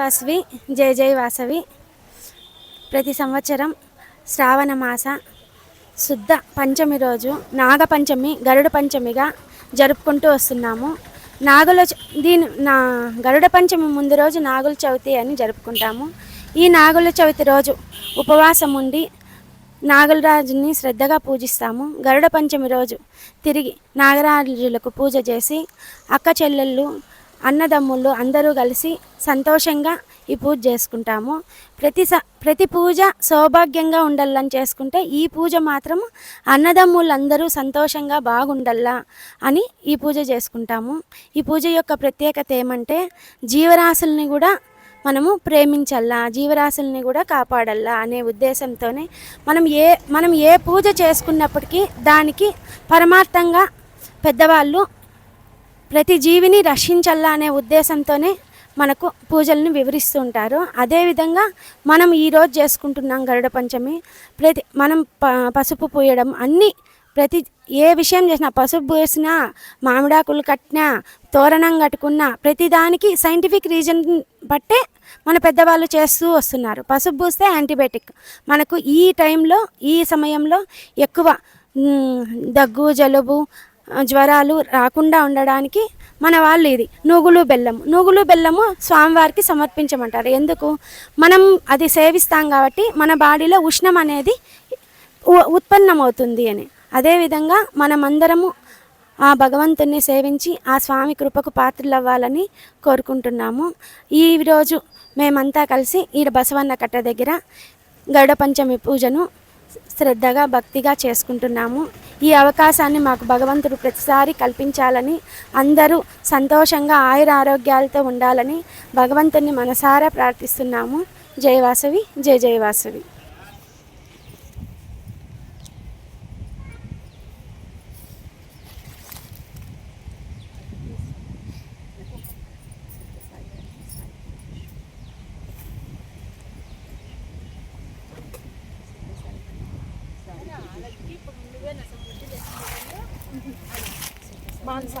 వాసవి జయ జయ వాసవి. ప్రతి సంవత్సరం శ్రావణ మాస శుద్ధ పంచమి రోజు నాగ పంచమి గరుడ పంచమిగా జరుపుకుంటూ వస్తున్నాము. నాగుల దీని నా గరుడ పంచమి ముందు రోజు నాగుల చవితి అని జరుపుకుంటాము. ఈ నాగుల చవితి రోజు ఉపవాసం ఉండి నాగలరాజుని శ్రద్ధగా పూజిస్తాము. గరుడ పంచమి రోజు తిరిగి నాగరాజులకు పూజ చేసి అక్క చెల్లెళ్ళు అన్నదమ్ముళ్ళు అందరూ కలిసి సంతోషంగా ఈ పూజ చేసుకుంటాము. ప్రతి స ప్రతి పూజ సౌభాగ్యంగా ఉండాలని చేసుకుంటే ఈ పూజ మాత్రం అన్నదమ్ములందరూ అందరూ సంతోషంగా బాగుండల్లా అని ఈ పూజ చేసుకుంటాము. ఈ పూజ యొక్క ప్రత్యేకత ఏమంటే జీవరాశుల్ని కూడా మనము ప్రేమించల్లా జీవరాశుల్ని కూడా కాపాడల్లా అనే ఉద్దేశంతోనే మనం ఏ మనం ఏ పూజ చేసుకున్నప్పటికీ దానికి పరమార్థంగా పెద్దవాళ్ళు ప్రతి జీవిని రక్షించల్లా అనే ఉద్దేశంతోనే మనకు పూజలను వివరిస్తూ ఉంటారు అదేవిధంగా మనం ఈరోజు చేసుకుంటున్నాం గరుడ పంచమి. ప్రతి మనం ప పసుపు పూయడం అన్నీ ప్రతి ఏ విషయం చేసినా పసుపు పూసినా మామిడాకులు కట్టినా తోరణం కట్టుకున్నా ప్రతిదానికి సైంటిఫిక్ రీజన్ బట్టే మన పెద్దవాళ్ళు చేస్తూ వస్తున్నారు. పసుపు పూస్తే యాంటీబయాటిక్. మనకు ఈ టైంలో ఈ సమయంలో ఎక్కువ దగ్గు జలుబు జ్వరాలు రాకుండా ఉండడానికి మన వాళ్ళు ఇది. నూగులు బెల్లం. నూగులు బెల్లము స్వామివారికి సమర్పించమంటారు. ఎందుకు? మనం అది సేవిస్తాం కాబట్టి మన బాడీలో ఉష్ణం అనేది ఉ- ఉత్పన్నమవుతుంది అని. అదేవిధంగా మనమందరము ఆ భగవంతుని సేవించి ఆ స్వామి కృపకు పాత్రలు అవ్వాలని కోరుకుంటున్నాము. ఈ రోజు మేమంతా కలిసి ఈ బసవన్న కట్ట దగ్గర గరుడ పంచమి పూజను శ్రద్ధగా భక్తిగా చేసుకుంటున్నాము. ఈ అవకాశాన్ని మాకు భగవంతుడు ప్రతిసారి కల్పించాలని అందరూ సంతోషంగా ఆయుర ఆరోగ్యాలతో ఉండాలని భగవంతుని మనసారా ప్రార్థిస్తున్నాము. జయవాసవి జయ జయవాసవి వాసవి